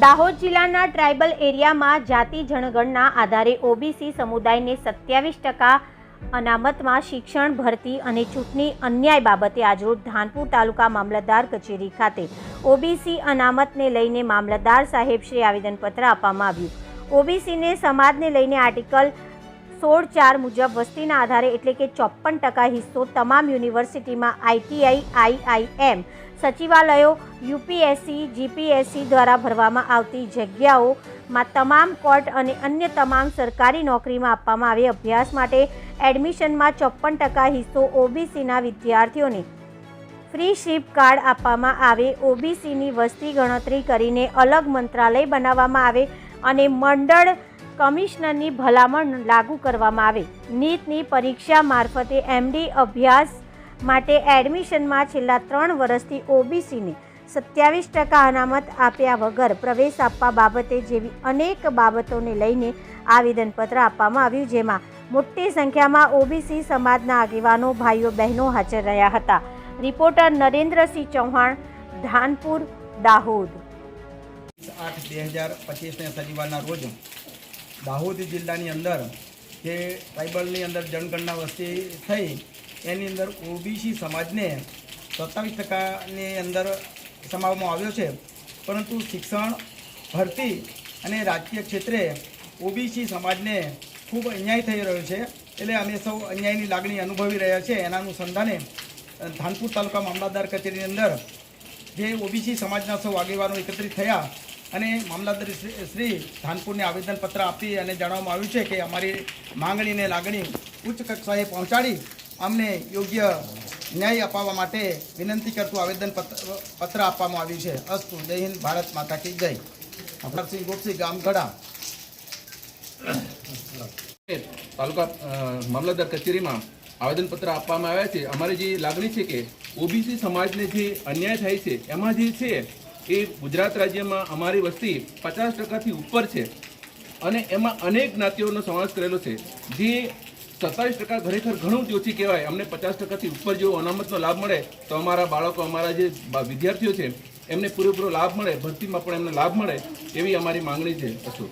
દાહોદ જિલ્લાના ટ્રાઇબલ એરિયામાં જાતિ જનગણના આધારે ઓબીસી સમુદાયને સત્યાવીસ ટકા અનામતમાં શિક્ષણ, ભરતી અને ચૂંટણી અન્યાય બાબતે આજરોજ ધાનપુર તાલુકા મામલતદાર કચેરી ખાતે ઓબીસી અનામતને લઈને મામલતદાર સાહેબશ્રી આવેદનપત્ર આપવામાં આવ્યું. ઓબીસીને સમાજને લઈને આર્ટિકલ સોળ ચાર મુજબ વસ્તીના આધારે એટલે કે ચોપ્પન ટકા હિસ્સો તમામ યુનિવર્સિટીમાં આઈટીઆઈ આઈઆઈએમ સચિવાલયો યુપીએસસી જીપીએસસી દ્વારા ભરવામાં આવતી જગ્યાઓમાં તમામ કોર્ટ અને અન્ય તમામ સરકારી નોકરીમાં આપવામાં આવે અભ્યાસ માટે એડમિશનમાં ચોપ્પન ટકા હિસ્સો ઓબીસીના વિદ્યાર્થીઓને ફ્રી શિપ કાર્ડ આપવામાં આવે, ઓબીસીની વસ્તી ગણતરી કરીને અલગ મંત્રાલય બનાવવામાં આવે અને મંડળ કમિશનરની ભલામણ લાગુ કરવામાં આવે. નીટની પરીક્ષા મારફતે એમડી અભ્યાસ માટે એડમિશનમાં છેલ્લા ત્રણ વર્ષથી ઓબીસીને સત્યાવીસ ટકા અનામત આપ્યા વગર પ્રવેશ આપવા બાબતે જેવી અનેક બાબતોને લઈને આવેદનપત્ર આપવામાં આવ્યું, જેમાં મોટી સંખ્યામાં ઓબીસી સમાજના આગેવાનો, ભાઈઓ, બહેનો હાજર રહ્યા હતા. રિપોર્ટર નરેન્દ્રસિંહ ચૌહાણ, ધાનપુર, દાહોદ. આઠ બે હજાર પચીસને શનિવારના રોજ દાહોદ જિલ્લાની અંદર જે ટ્રાઇબલની અંદર જનગણના વસ્તી થઈ, એની અંદર ઓબીસી સમાજને સત્તાવીસ ટકાની અંદર સમાવવામાં આવ્યો છે. પરંતુ શિક્ષણ, ભરતી અને રાજકીય ક્ષેત્રે ઓબીસી સમાજને ખૂબ અન્યાય થઈ રહ્યો છે. એટલે અમે સૌ અન્યાયની લાગણી અનુભવી રહ્યા છે એના અનુસંધાને ધાનપુર તાલુકા મામલતદાર કચેરીની અંદર જે ઓબીસી સમાજના સૌ આગેવાનો એકત્રિત થયા અને મામલતદાર શ્રી- ધાનપુરને આવેદનપત્ર આપી અને જણાવવામાં આવ્યું છે કે અમારી માંગણીને લાગણી ઉચ્ચ કક્ષાએ પહોંચાડી અમને યોગ્ય ન્યાય અપાવવા માટે વિનંતી કરતું આવેદનપત્ર પત્ર આપવામાં આવ્યું છે. અસ્તુ. જય હિન્દ. ભારત માતા કી જય. અમરસિંહ ગોપસિંહ ગામગઢા તાલુકા મામલતદાર કચેરીમાં આવેદનપત્ર આપવામાં આવ્યા છે. અમારી જે લાગણી છે કે ઓબીસી સમાજને જે અન્યાય થાય છે, એમાં જે છે એ ગુજરાત રાજ્યમાં અમારી વસ્તી પચાસ ટકાથી ઉપર છે અને એમાં અનેક જ્ઞાતિઓનો સમાવેશ કરેલો છે. જે સત્તાવીસ ટકા ખરેખર ઘણું જ ઓછી કહેવાય. અમને પચાસ ટકાથી ઉપર જો અનામતનો લાભ મળે તો અમારા બાળકો, અમારા જે વિદ્યાર્થીઓ છે, એમને પૂરેપૂરો લાભ મળે, ભરતીમાં પણ એમને લાભ મળે એવી અમારી માંગણી છે અશોક.